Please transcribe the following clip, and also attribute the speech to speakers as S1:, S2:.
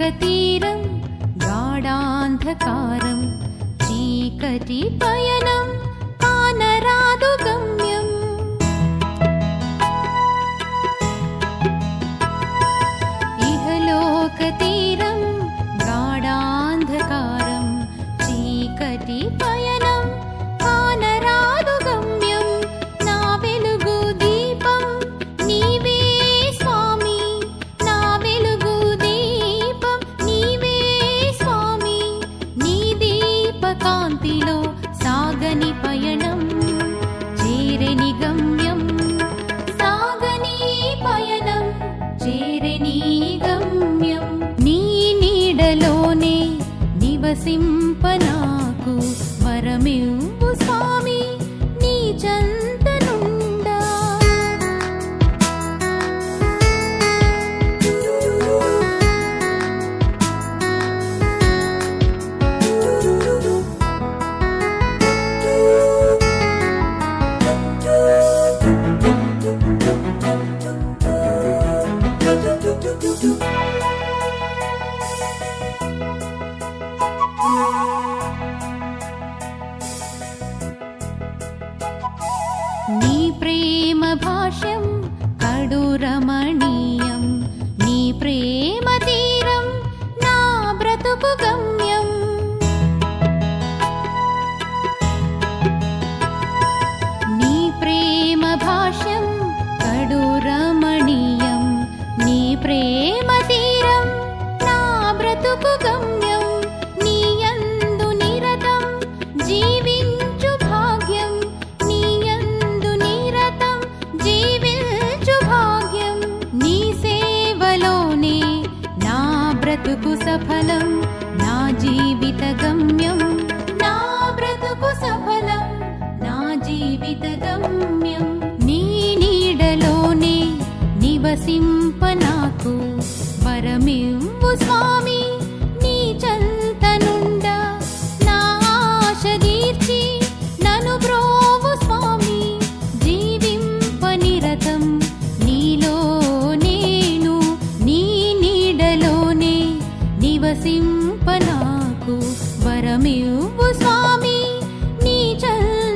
S1: ఇహలోక తీరం గాఢాంధకారం చీకటి పయనం కానరాదు గమ్యం. ఇహలోక తీరం గాఢాంధకారం చీకటి పయనం. నీడలోనే నివసింప నాకు. వరమివ్వు స్వామి నీ చంద్ర నీ ప్రేమ భాష్యం కడు రమణీయం నీ ప్రేమ తీరం నా బ్రతుకు గమ్యం. నీ ప్రేమ భాష్యం కడు రమణీయం నీ ప్రేమ తీరం నా బ్రతుకు బ్రతుకు సఫలం నా జీవిత గమ్యం. నా బ్రతుకు సఫలం నా జీవిత గమ్యం. నీ నీడలోనే నివసింప నాకు పరమివ్వు స్వామి. దర్శనమివ్వు స్వామి నీ చల్